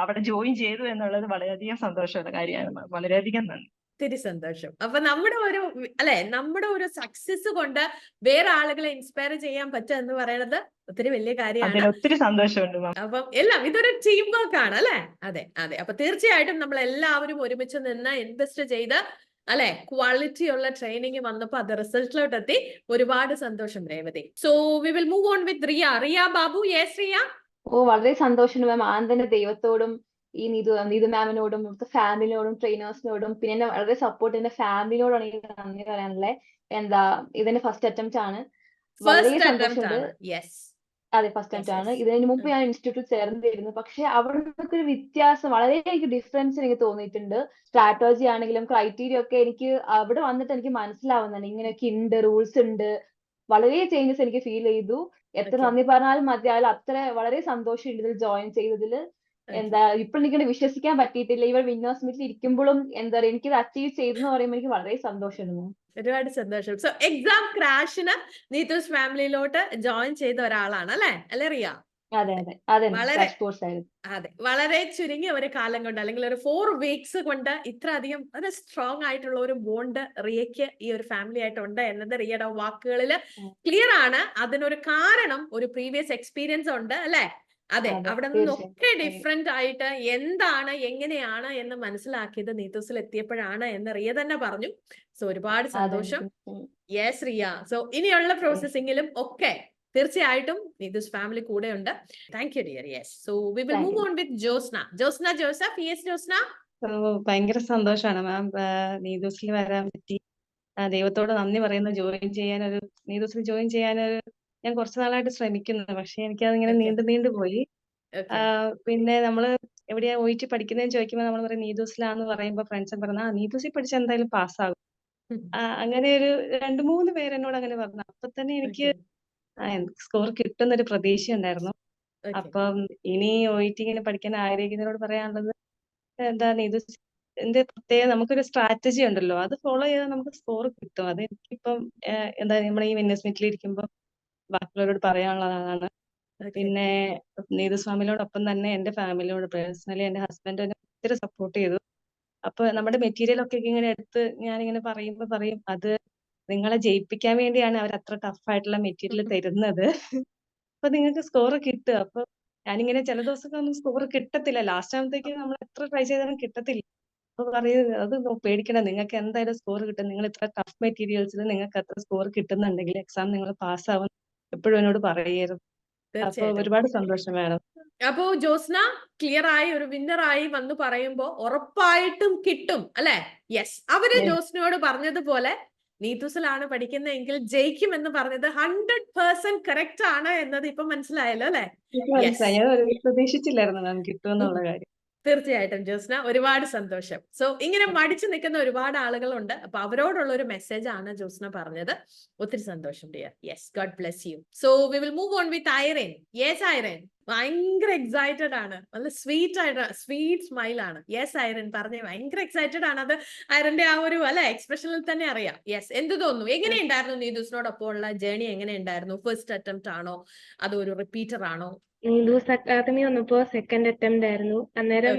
അവിടെ ജോയിൻ ചെയ്തു എന്നുള്ളത് വളരെയധികം സന്തോഷമുള്ള കാര്യമാണ് വളരെ വളരെയധികം നന്ദി. ഒത്തിരി സന്തോഷം. അപ്പൊ നമ്മുടെ ഒരു അല്ലെ നമ്മുടെ ഒരു സക്സസ് കൊണ്ട് വേറെ ആളുകളെ ഇൻസ്പയർ ചെയ്യാൻ പറ്റുക എന്ന് പറയുന്നത് ഒത്തിരി വലിയ കാര്യമാണ്. ഒത്തിരി സന്തോഷമുണ്ട് മാം. അപ്പം എല്ലാം ഇതൊരു ടീം വർക്ക് ആണ് അല്ലെ? അതെ അതെ. അപ്പൊ തീർച്ചയായിട്ടും നമ്മൾ എല്ലാവരും ഒരുമിച്ച് നിന്ന് ഇൻവെസ്റ്റ് ചെയ്ത് അല്ലെ ക്വാളിറ്റി ഉള്ള ട്രെയിനിങ് വന്നപ്പോ അത് റിസൾട്ടിലോട്ട് എത്തി ഒരുപാട് സന്തോഷം Revathi. So we will move on with Riya. Riya Babu yes Riya? ഓ വളരെ സന്തോഷം മാം. ആന്തന്റെ ദൈവത്തോടും ഈ നീതു നീതു മാമിനോടും ഇവിടുത്തെ ഫാമിലിയോടും ട്രെയിനേഴ്സിനോടും പിന്നെ എന്നെ വളരെ സപ്പോർട്ട് എന്റെ ഫാമിലിയോടാണ് എനിക്ക് നന്ദി പറയാനുള്ളത് എന്താ ഇതെന്റെ ഫസ്റ്റ് അറ്റംപ്റ്റ് ആണ്. വളരെ സന്തോഷമുണ്ട്. അതെ ഫസ്റ്റ് അറ്റംപ്റ്റ് ആണ്. ഇതിനു മുമ്പ് ഞാൻ ഇൻസ്റ്റിറ്റ്യൂട്ടിൽ ചേർന്നിരുന്നു. പക്ഷെ അവിടെ നിന്നൊക്കെ ഒരു വ്യത്യാസം വളരെ എനിക്ക് ഡിഫറൻസ് എനിക്ക് തോന്നിയിട്ടുണ്ട്. സ്ട്രാറ്റജി ആണെങ്കിലും ക്രൈറ്റീരിയ ഒക്കെ എനിക്ക് അവിടെ വന്നിട്ട് എനിക്ക് മനസ്സിലാവുന്നുണ്ട്. ഇങ്ങനെയൊക്കെ ഉണ്ട് റൂൾസ് ഉണ്ട്. വളരെ ചേഞ്ചസ് എനിക്ക് ഫീൽ ചെയ്തു. എത്ര. നന്ദി പറഞ്ഞാലും മതിയായാലും അത്ര വളരെ സന്തോഷമുണ്ട് ഇതിൽ ജോയിൻ ചെയ്തതിൽ. എന്താ ഇപ്പൊ എനിക്കിങ്ങനെ വിശ്വസിക്കാൻ പറ്റിയിട്ടില്ല. ഇവർ വിന്നോ സ്മിത്തിൽ ഇരിക്കുമ്പോഴും എന്താ പറയാ എനിക്കിത് അച്ചീവ് ചെയ്തെന്ന് പറയുമ്പോൾ എനിക്ക് വളരെ സന്തോഷമായിരുന്നു ഒരുപാട് സന്തോഷം. സോ എക്സാം ക്രാഷിന് നീതൂസ് ഫാമിലിയിലോട്ട് ജോയിൻ ചെയ്ത ഒരാളാണ് അല്ലെ? അല്ലെ റിയ? അതെ അതെ. അതെ വളരെ- അതെ. വളരെ ചുരുങ്ങിയ ഒരു കാലം കൊണ്ട് അല്ലെങ്കിൽ ഒരു ഫോർ വീക്സ് കൊണ്ട് ഇത്ര അധികം ഒരു സ്ട്രോങ് ആയിട്ടുള്ള ഒരു ബോണ്ട് റിയയ്ക്ക് ഈ ഒരു ഫാമിലി ആയിട്ടുണ്ട് എന്നത് റിയയുടെ വാക്കുകളിൽ ക്ലിയർ ആണ്. അതിനൊരു കാരണം ഒരു പ്രീവിയസ് എക്സ്പീരിയൻസ് ഉണ്ട് അല്ലെ? അതെ അവിടെ. നിന്നൊക്കെ ഡിഫറെന്റ് ആയിട്ട് എന്താണ് എങ്ങനെയാണ് എന്ന് മനസ്സിലാക്കിയത് നീതൂസിൽ എത്തിയപ്പോഴാണ് എന്ന് റിയ തന്നെ പറഞ്ഞു. സോ ഒരുപാട് സന്തോഷം. യെസ് റിയ. സോ ഇനിയുള്ള പ്രോസസ്സിംഗിലും ഒക്കെ തീർച്ചയായിട്ടും നീതൂസ് ഫാമിലി കൂടെ ഉണ്ട് thank you dear yes so we will move on with Josna. Josna Joseph yes Josna. ഭയങ്കര സന്തോഷമാണ്. മാം നീതൂസിൽ വരാൻ പറ്റി. ദൈവത്തോട് നന്ദി പറയുന്നു. ജോയിൻ ചെയ്യാൻ ഒരു നീതൂസിൽ ജോയിൻ ചെയ്യാനൊരു ഞാൻ കുറച്ചു നാളായിട്ട് ശ്രമിക്കുന്നു. പക്ഷെ എനിക്കതിങ്ങനെ. നീണ്ടു നീണ്ടു പോയി. പിന്നെ നമ്മൾ എവിടെയാ പോയിട്ട് പഠിക്കുന്നതെന്ന് ചോദിക്കുമ്പോൾ നമ്മൾ പറയും നീതൂസിലാന്ന് പറയുമ്പോൾ ഫ്രണ്ട്സ് പറഞ്ഞ ആ നീതൂസിൽ പഠിച്ചാൽ എന്തായാലും പാസ്സാകും അങ്ങനെ ഒരു രണ്ട് മൂന്ന് പേര് എന്നോട് അങ്ങനെ പറഞ്ഞു. അപ്പൊ തന്നെ എനിക്ക് സ്കോർ കിട്ടുന്നൊരു പ്രതീക്ഷ ഉണ്ടായിരുന്നു. അപ്പം ഇനി ഒയിറ്റി ഇങ്ങനെ പഠിക്കാൻ ആഗ്രഹിക്കുന്നവരോട് പറയാനുള്ളത് എന്താ നീതൂസ് പ്രത്യേകം നമുക്കൊരു സ്ട്രാറ്റജി ഉണ്ടല്ലോ. അത് ഫോളോ ചെയ്താൽ നമുക്ക് സ്കോർ കിട്ടും. അത് എനിക്കിപ്പം എന്താ നമ്മൾ ഈ വിന്നേഴ്സ് മീറ്റിൽ ഇരിക്കുമ്പോൾ ബാക്കിയുള്ളവരോട് പറയാനുള്ളതാണ്. പിന്നെ നീതു സ്വാമിയോടൊപ്പം തന്നെ എന്റെ ഫാമിലിയോട് പേഴ്സണലി എന്റെ ഹസ്ബൻഡ് എന്നെ ഒത്തിരി സപ്പോർട്ട് ചെയ്തു. അപ്പൊ നമ്മുടെ മെറ്റീരിയൽ ഒക്കെ ഇങ്ങനെ എടുത്ത് ഞാൻ ഇങ്ങനെ പറയുമ്പോ പറയും അത് നിങ്ങളെ ജയിപ്പിക്കാൻ വേണ്ടിയാണ് അവർ അത്ര ടഫ് ആയിട്ടുള്ള മെറ്റീരിയൽ തരുന്നത്. അപ്പൊ നിങ്ങൾക്ക് സ്കോർ കിട്ടുക അപ്പൊ ഞാനിങ്ങനെ ചില ദിവസമൊക്കെ ഒന്നും സ്കോർ കിട്ടത്തില്ല. ലാസ്റ്റ് ആകുമ്പോഴത്തേക്ക് നമ്മൾ എത്ര ട്രൈ ചെയ്താലും കിട്ടത്തില്ല. അപ്പൊ പറയും അത് പേടിക്കണ്ട. പേടിക്കണം നിങ്ങൾക്ക് എന്തായാലും സ്കോർ കിട്ടും. നിങ്ങൾ ഇത്ര ടഫ് മെറ്റീരിയൽസിൽ നിങ്ങൾക്ക് അത്ര സ്കോർ കിട്ടുന്നുണ്ടെങ്കിൽ എക്സാം നിങ്ങൾ പാസ്സാവും എപ്പോഴും എന്നോട് പറയരുത് അപ്പൊ ഒരുപാട് സന്തോഷം മാഡം. അപ്പോ ജോസ്ന ക്ലിയർ ആയി ഒരു വിന്നർ ആയി വന്ന് പറയുമ്പോ ഉറപ്പായിട്ടും കിട്ടും അല്ലെ? യെസ് അവർ Yes. ജോസ്നയോട് പറഞ്ഞതുപോലെ നീതൂസിലാണ് പഠിക്കുന്നതെങ്കിൽ ജയിക്കും എന്ന് പറഞ്ഞത് ഹൺഡ്രഡ് പേഴ്സെന്റ് കറക്റ്റ് ആണ് എന്നത് ഇപ്പൊ മനസ്സിലായല്ലോ അല്ലെ? പ്രതീക്ഷിച്ചില്ലായിരുന്നു മാം കിട്ടുമെന്നുള്ള കാര്യം. തീർച്ചയായിട്ടും ജോസ്ന ഒരുപാട് സന്തോഷം. സോ ഇങ്ങനെ മടിച്ചു നിൽക്കുന്ന ഒരുപാട് ആളുകളുണ്ട്. അപ്പൊ അവരോടുള്ള ഒരു മെസ്സേജ് ആണ് ജോസ്ന പറഞ്ഞത്. ഒത്തിരി സന്തോഷം dear yes God bless you so we will move on with Irene yes Irene ഭയങ്കര എക്സൈറ്റഡ് ആണ്. നല്ല സ്വീറ്റ് ആയിട്ട് സ്വീറ്റ് സ്മൈൽ ആണ്. യെസ് ഐറൻ പറഞ്ഞ ഭയങ്കര എക്സൈറ്റഡ് ആണ്. അത് ഐറന്റെ ആ ഒരു അല്ലെ എക്സ്പ്രഷനിൽ തന്നെ അറിയാം. യെസ് എന്ത് തോന്നുന്നു? എങ്ങനെയുണ്ടായിരുന്നു നീതൂസിനോടൊപ്പം ഉള്ള ജേണി എങ്ങനെയുണ്ടായിരുന്നു ഫസ്റ്റ് അറ്റംപ്റ്റ് ആണോ? അതോ ഒരു റിപ്പീറ്റർ ആണോ? നീതൂസ് അക്കാദമി വന്നപ്പോ സെക്കൻഡ് അറ്റംപ്റ്റ് ആയിരുന്നു. അന്നേരം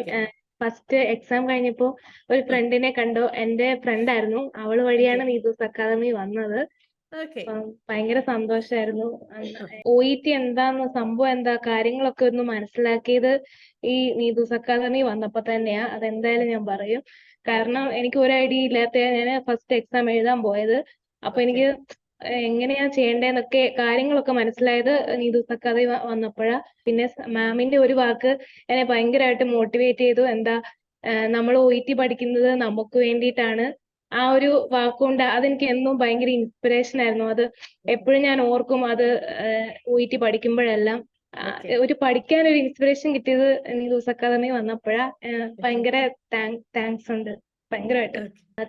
ഫസ്റ്റ് എക്സാം കഴിഞ്ഞപ്പോ ഒരു ഫ്രണ്ടിനെ കണ്ടു. എന്റെ ഫ്രണ്ട് ആയിരുന്നു. അവൾ വഴിയാണ്. നീതൂസ് അക്കാദമി വന്നത്. ഭയങ്കര സന്തോഷായിരുന്നു. ഒ ഇ ടി എന്താന്ന് സംഭവം എന്താ കാര്യങ്ങളൊക്കെ ഒന്ന് മനസ്സിലാക്കിയത് ഈ നീതൂസ് അക്കാദമി വന്നപ്പോ തന്നെയാ. അതെന്തായാലും ഞാൻ പറയും. കാരണം എനിക്ക് ഒരു ഐഡിയ ഇല്ലാത്ത ഞാൻ ഫസ്റ്റ് എക്സാം എഴുതാൻ പോയത്. അപ്പൊ എനിക്ക് എങ്ങനെയാ ചെയ്യേണ്ടതെന്നൊക്കെ കാര്യങ്ങളൊക്കെ മനസ്സിലായത് നീതു വ- വന്നപ്പോഴാ. പിന്നെ മാമിന്റെ ഒരു വാക്ക് എന്നെ ഭയങ്കരമായിട്ട് മോട്ടിവേറ്റ് ചെയ്തു. എന്താ നമ്മൾ ഒ ടി പഠിക്കുന്നത് നമുക്ക് വേണ്ടിയിട്ടാണ്. ആ ഒരു വാക്കുകൊണ്ട് അതെനിക്ക് എന്നും ഭയങ്കര ഇൻസ്പിറേഷൻ ആയിരുന്നു. അത് എപ്പോഴും ഞാൻ ഓർക്കും അത് ഒ ടി പഠിക്കുമ്പോഴെല്ലാം. ആ, ഒരു പഠിക്കാൻ ഒരു ഇൻസ്പിറേഷൻ കിട്ടിയത് നീതൂസ് അക്കാദമി വന്നപ്പോഴാ. ഭയങ്കര താങ്ക്സ് ഉണ്ട്. ഭയങ്കരമായിട്ട്.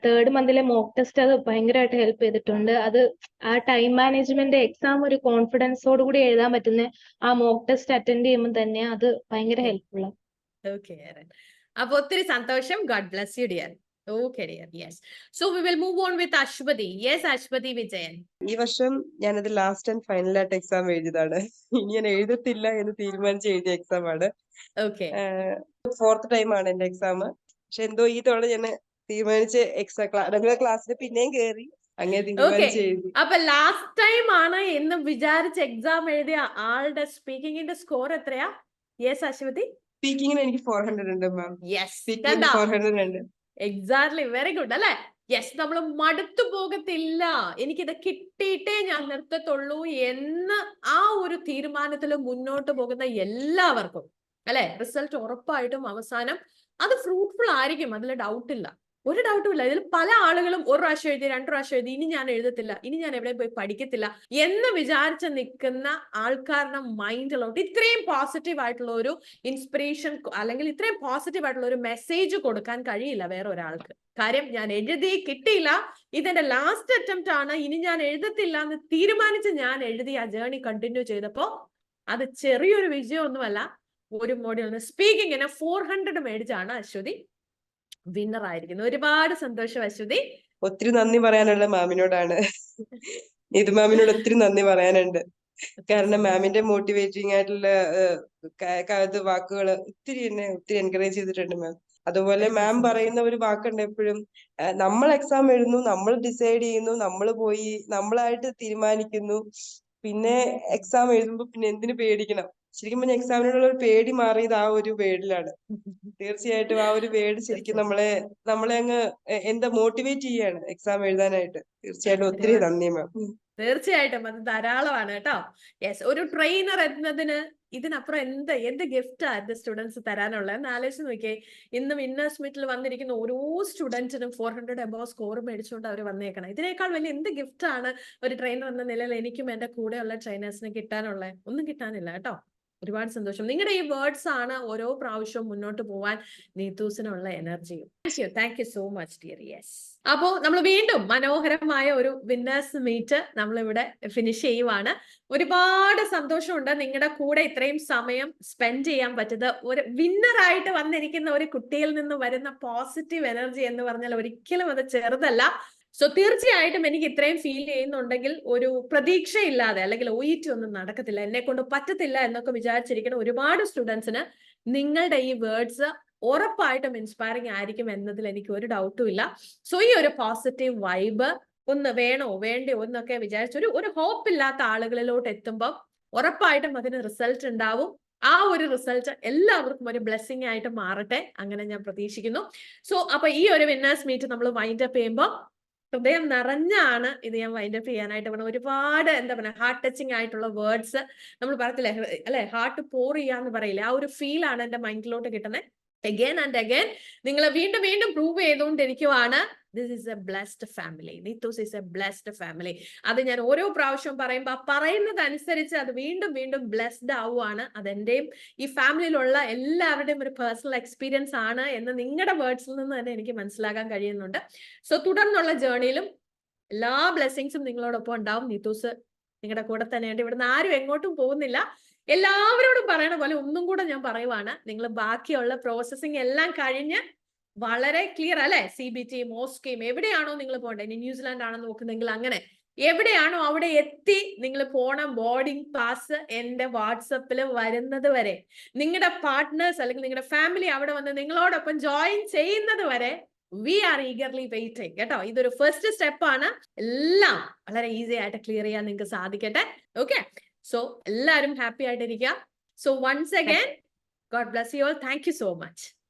തേർഡ് മന്തിലെ മോക്ക് ടെസ്റ്റ് അത് ഭയങ്കരമായിട്ട് ഹെൽപ്പ് ചെയ്തിട്ടുണ്ട്. അത് ആ ടൈം മാനേജ്മെന്റ് എക്സാം ഒരു കോൺഫിഡൻസോട് കൂടി എഴുതാൻ പറ്റുന്ന ആ മോക്ക് ടെസ്റ്റ് അറ്റൻഡ് ചെയ്യുമ്പോൾ തന്നെ അത് ഭയങ്കര ഹെൽപ്ഫുൾ ഓക്കെ അപ്പൊ ഒത്തിരി സന്തോഷം. God bless you dear okay dear yes so we will move on with Aswathy yes Aswathy Vijayan ഈ വർഷം ഞാനത് ലാസ്റ്റ് ആൻഡ് ഫൈനൽ ആയിട്ട് എക്സാം എഴുതിയതാണ്. ഇനി ഞാൻ എഴുതത്തില്ല എന്ന് തീരുമാനിച്ച് എഴുതിയ എക്സാം ആണ്. ഓക്കെ ഫോർത്ത് ടൈം ആണ് എന്റെ എക്സാം പക്ഷെ എന്തോ ഈ തവണ ഞാൻ തീരുമാനിച്ച് എക്സ്ട്രാ ക്ലാസ് റെഗുലർ ക്ലാസ്സിൽ പിന്നെയും കയറി എഴുതി. അപ്പൊ ലാസ്റ്റ് ടൈം ആണ് എന്ന് വിചാരിച്ച് എക്സാം എഴുതിയ ആളുടെ സ്പീക്കിംഗിന്റെ സ്കോർ എത്രയാ? യെസ് അശ്വതി? സ്പീക്കിംഗിന് എനിക്ക് ഫോർ ഹൺഡ്രഡ് ഉണ്ട് മാം യെസ് സ്പീക്കിങ്ങിന് ഫോർ ഹൺഡ്രഡ് ഉണ്ട്. എക്സാക്ട്ലി വെരി ഗുഡ് അല്ലെ? യെസ് നമ്മൾ മടുത്തു പോകത്തില്ല. എനിക്കിത് കിട്ടിയിട്ടേ ഞാൻ നിർത്തത്തുള്ളൂ എന്ന് ആ ഒരു തീരുമാനത്തിൽ മുന്നോട്ട് പോകുന്ന എല്ലാവർക്കും. അല്ലെ? റിസൾട്ട് ഉറപ്പായിട്ടും അവസാനം അത് ഫ്രൂട്ട്ഫുൾ ആയിരിക്കും അതിൽ ഡൗട്ട് ഇല്ല. ഒരു ഡൗട്ടും ഇല്ല. ഇതിൽ പല ആളുകളും ഒരു പ്രാവശ്യം എഴുതി രണ്ടു പ്രാവശ്യം എഴുതി ഇനി ഞാൻ എഴുതത്തില്ല ഇനി ഞാൻ എവിടെ പോയി പഠിക്കത്തില്ല എന്ന് വിചാരിച്ച് നിൽക്കുന്ന ആൾക്കാരുടെ മൈൻഡിലോട്ട് ഇത്രയും പോസിറ്റീവ് ആയിട്ടുള്ള ഒരു ഇൻസ്പിറേഷൻ അല്ലെങ്കിൽ ഇത്രയും പോസിറ്റീവ് ആയിട്ടുള്ള ഒരു മെസ്സേജ് കൊടുക്കാൻ കഴിയില്ല വേറെ ഒരാൾക്ക്. കാര്യം ഞാൻ എഴുതി കിട്ടിയില്ല ഇതെന്റെ ലാസ്റ്റ് അറ്റംപ്റ്റ് ആണ് ഇനി ഞാൻ എഴുതത്തില്ല എന്ന് തീരുമാനിച്ച് ഞാൻ എഴുതി ആ ജേർണി കണ്ടിന്യൂ ചെയ്തപ്പോ അത് ചെറിയൊരു വിജയമൊന്നുമല്ല ഒരു മോഡ്യൂളിന് സ്പീക്കിങ്ങിന് ഫോർ ഹൺഡ്രഡ് മേടിച്ചാണ് അശ്വതി വിന്നർ ആയിരിക്കുന്നത്. ഒരുപാട് സന്തോഷം അശ്വതി. ഒത്തിരി നന്ദി പറയാനുള്ള മാമിനോടാണ്. ഇത് മാമിനോട് ഒത്തിരി നന്ദി പറയാനുണ്ട്. കാരണം മാമിന്റെ മോട്ടിവേറ്റിംഗ് ആയിട്ടുള്ള ഏഹ്, ക- ക- ഇത് വാക്കുകൾ ഒത്തിരി എന്നെ ഒത്തിരി എൻകറേജ് ചെയ്തിട്ടുണ്ട് മാം. അതുപോലെ മാം പറയുന്ന ഒരു വാക്കുണ്ട് എപ്പോഴും നമ്മൾ എക്സാം എഴുതുന്നു നമ്മൾ ഡിസൈഡ് ചെയ്യുന്നു നമ്മൾ പോയി നമ്മളായിട്ട് തീരുമാനിക്കുന്നു. പിന്നെ എക്സാം എഴുതുമ്പോൾ പിന്നെ എന്തിനു പേടിക്കണം? ശരിക്കും പറഞ്ഞാൽ എക്സാമിനോടുള്ള ഒരു പേടി മാറിയത് ആ ഒരു വേർഡിലാണ്. തീർച്ചയായിട്ടും ആ ഒരു വേർഡ് ശരിക്കും നമ്മളെ നമ്മളെ അങ്ങ് എന്താ മോട്ടിവേറ്റ് ചെയ്യാണ് എക്സാം എഴുതാനായിട്ട്. തീർച്ചയായിട്ടും ഒത്തിരി. നന്ദി മാം തീർച്ചയായിട്ടും. അത് ധാരാളമാണ് കേട്ടോ. യെസ് ഒരു ട്രെയിനർ എന്നതിന് ഇതിനപ്പുറം എന്ത് എന്ത് ഗിഫ്റ്റാ എന്റെ സ്റ്റുഡൻസ് തരാനുള്ളത് എന്ന് ആലോചിച്ച് നോക്കിയേ. ഇന്ന് വിന്നേഴ്സ് മീറ്റിൽ വന്നിരിക്കുന്ന ഓരോ സ്റ്റുഡന്റിനും ഫോർ ഹൺഡ്രഡ് എബോ സ്കോർ മേടിച്ചുകൊണ്ട് അവർ വന്നേക്കണം. ഇതിനേക്കാൾ വലിയ എന്ത് ഗിഫ്റ്റ് ആണ് ഒരു ട്രെയിനർ എന്ന നിലയിൽ എനിക്കും എന്റെ കൂടെയുള്ള ട്രെയിനേഴ്സിന് കിട്ടാനുള്ളത് ഒന്നും കിട്ടാനില്ല കേട്ടോ. ഒരുപാട് സന്തോഷം. നിങ്ങളുടെ ഈ വേർഡ്സ് ആണ് ഓരോ പ്രാവശ്യവും മുന്നോട്ട് പോവാൻ നീത്തൂസിനുള്ള എനർജിയും thank you so much dear yes അപ്പോ നമ്മൾ വീണ്ടും മനോഹരമായ ഒരു വിന്നേഴ്സ് മീറ്റ് നമ്മൾ ഇവിടെ ഫിനിഷ് ചെയ്യുവാണ്. ഒരുപാട് സന്തോഷമുണ്ട് നിങ്ങളുടെ കൂടെ ഇത്രയും സമയം സ്പെൻഡ് ചെയ്യാൻ പറ്റത് ഒരു വിന്നറായിട്ട് വന്നിരിക്കുന്ന ഒരു കുട്ടിയിൽ നിന്ന് വരുന്ന പോസിറ്റീവ് എനർജി എന്ന് പറഞ്ഞാൽ ഒരിക്കലും അത് ചെറുതല്ല. സോ തീർച്ചയായിട്ടും എനിക്ക് ഇത്രയും ഫീൽ ചെയ്യുന്നുണ്ടെങ്കിൽ ഒരു പ്രതീക്ഷയില്ലാതെ അല്ലെങ്കിൽ ഒ ഒന്നും നടക്കത്തില്ല എന്നെ കൊണ്ട് പറ്റത്തില്ല എന്നൊക്കെ വിചാരിച്ചിരിക്കുന്ന ഒരുപാട് സ്റ്റുഡൻസിന് നിങ്ങളുടെ ഈ വേർഡ്സ് ഉറപ്പായിട്ടും ഇൻസ്പയറിംഗ് ആയിരിക്കും എന്നതിൽ എനിക്ക് ഒരു ഡൗട്ടും ഇല്ല. സോ ഈ ഒരു പോസിറ്റീവ് വൈബ് ഒന്ന് വേണോ വേണ്ടയോ എന്നൊക്കെ വിചാരിച്ച് ഒരു ഒരു ഹോപ്പ് ഇല്ലാത്ത ആളുകളിലോട്ട് എത്തുമ്പോൾ ഉറപ്പായിട്ടും അതിന് റിസൾട്ട് ഉണ്ടാവും. ആ ഒരു റിസൾട്ട് എല്ലാവർക്കും ഒരു ബ്ലെസ്സിങ് ആയിട്ട് മാറട്ടെ അങ്ങനെ ഞാൻ പ്രതീക്ഷിക്കുന്നു. സോ അപ്പൊ ഈ ഒരു വിന്നേഴ്സ് മീറ്റ് നമ്മൾ വൈൻഡപ്പ് ചെയ്യുമ്പോൾ ഹൃദയം നിറഞ്ഞാണ് ഇത് ഞാൻ വൈൻഡ് അപ്പ് ചെയ്യാനായിട്ട് പറഞ്ഞത്. ഒരുപാട് എന്താ പറയുക ഹാർട്ട് ടച്ചിങ് ആയിട്ടുള്ള വേർഡ്സ് നമ്മൾ പറയത്തില്ലേ അല്ലെ? ഹാർട്ട് പോർ ചെയ്യാന്ന് പറയില്ലേ? ആ ഒരു ഫീലാണ് എന്റെ മൈൻഡിലോട്ട് കിട്ടുന്നത്. അഗൈൻ ആൻഡ് അഗൈൻ നിങ്ങൾ വീണ്ടും വീണ്ടും prove ചെയ്തുകൊണ്ടിരിക്കുവാണ്. This is a blessed family Nithus is a blessed family അത് ഞാൻ ഓരോ പ്രാവശ്യവും പറയുമ്പോൾ ആ പറയുന്നത് അത് വീണ്ടും വീണ്ടും ബ്ലെസ്ഡ് ആവുകയാണ് അതെന്റെയും ഈ ഫാമിലിയിലുള്ള എല്ലാവരുടെയും ഒരു പേഴ്സണൽ എക്സ്പീരിയൻസ് ആണ് എന്ന് നിങ്ങളുടെ വേർഡ്സിൽ നിന്ന് തന്നെ എനിക്ക് മനസ്സിലാക്കാൻ കഴിയുന്നുണ്ട്. സോ തുടർന്നുള്ള ജേർണിയിലും എല്ലാ ബ്ലെസ്സിങ്സും നിങ്ങളോടൊപ്പം ഉണ്ടാവും. നിത്തോസ് നിങ്ങളുടെ കൂടെ തന്നെയുണ്ട്. ഇവിടുന്ന് ആരും എങ്ങോട്ടും പോകുന്നില്ല. എല്ലാവരോടും പറയണ പോലെ ഒന്നും കൂടെ ഞാൻ പറയുവാണ്. നിങ്ങൾ ബാക്കിയുള്ള പ്രോസസ്സിങ് എല്ലാം കഴിഞ്ഞ് വളരെ ക്ലിയർ അല്ലെ? സി ബി ടി മോസ്കീം എവിടെയാണോ നിങ്ങൾ പോകേണ്ടത് ഇനി ന്യൂസിലാൻഡ് ആണോ നോക്കുന്നെങ്കിൽ അങ്ങനെ. എവിടെയാണോ അവിടെ എത്തി നിങ്ങൾ പോണ ബോർഡിംഗ് പാസ് എന്റെ വാട്സപ്പിൽ വരുന്നത് വരെ. നിങ്ങളുടെ പാർട്ട്നേഴ്സ് അല്ലെങ്കിൽ നിങ്ങളുടെ ഫാമിലി അവിടെ വന്ന് നിങ്ങളോടൊപ്പം ജോയിൻ ചെയ്യുന്നത് വരെ വി ആർ ഈഗർലി വെയിറ്റിംഗ് കേട്ടോ? ഇതൊരു ഫസ്റ്റ് സ്റ്റെപ്പാണ് എല്ലാം വളരെ ഈസി ആയിട്ട് ക്ലിയർ ചെയ്യാൻ നിങ്ങൾക്ക് സാധിക്കട്ടെ. ഓക്കെ സോ എല്ലാവരും ഹാപ്പി ആയിട്ടിരിക്കുക so once again God bless you all thank you so much